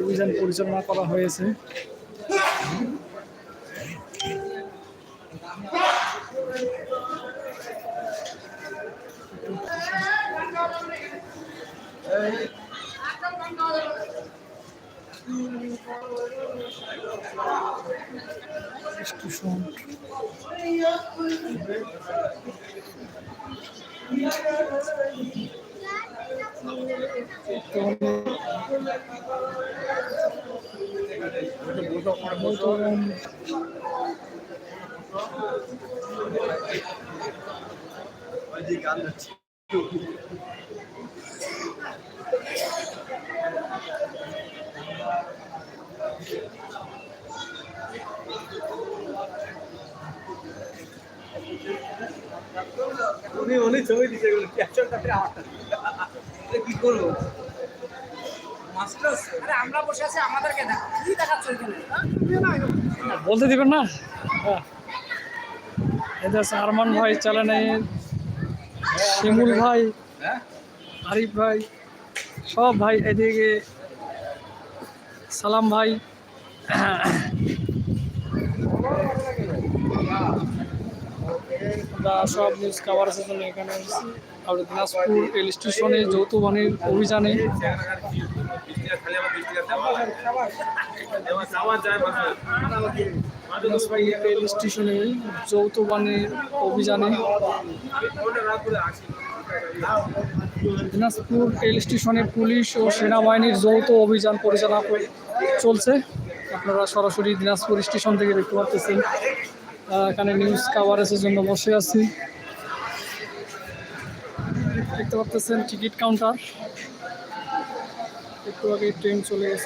অভিযান পরিচালনা করা হয়েছে। স্টেশন বর্তমান উনি উনি ছবি দিচ্ছে এগুলো। কি করব? মাস্টার্স আরে আমরা বসে আছি আমাদেরকে দেখো। কি দেখাচ্ছ এখানে? হ্যাঁ? বলতে দিবেন না। এদের আছে আরমান ভাই চালানে। শিমুল ভাই হ্যাঁ? আরিফ ভাই সব ভাই এদিকে। সালাম ভাই। আমরা সব নিউজ কাভারেজের জন্য এখানে এসেছি আমরা দিনাজপুর রেল স্টেশনে যৌথ অভিযানে। রেল স্টেশনে যৌথ অভিযানে। দিনাজপুর রেল স্টেশনে পুলিশ ও সেনাবাহিনীর যৌথ অভিযান পরিচালনা চলছে। আপনারা সরাসরি দিনাজপুর স্টেশন থেকে দেখতে পাচ্ছেন এখানে নিউজ কাভারেজের জন্য বসে আছি। দেখতে পাচ্ছেন টিকিট কাউন্টার একটু আগে ট্রেন চলে গেছে।